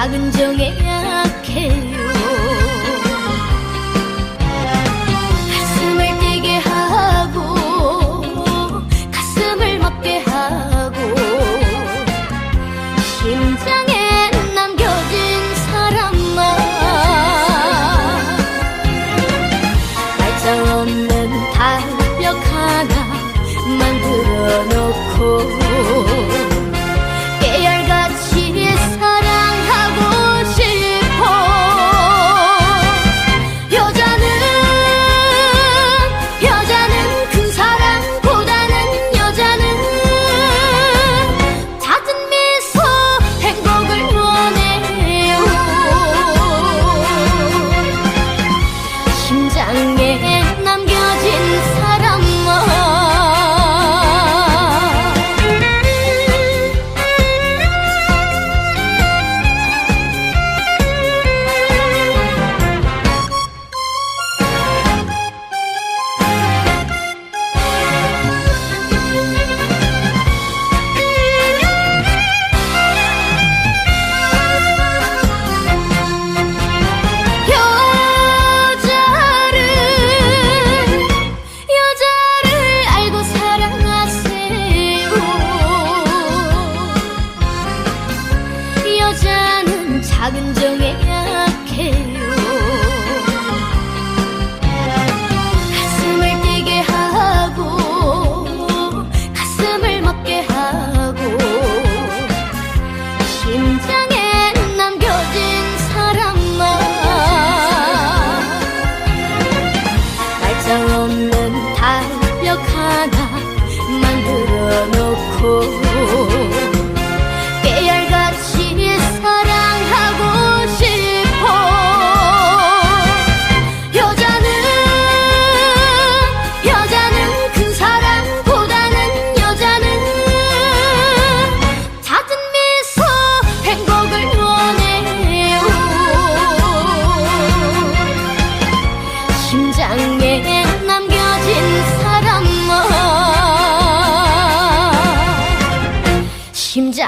작은 정에 약해요. 가슴을 뛰게 하고 가슴을 멎게 하고 심장에 남겨진 사람만. 말짱 없는 달력 하나 만들어 놓고. 감정에 약해요. 가슴을 뛰게 하고 가슴을 먹게 하고 심장에 남겨진 사람만 날짜 없는 달력 하나 만들어 놓고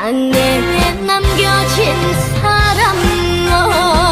땅에 남겨진 사람 너.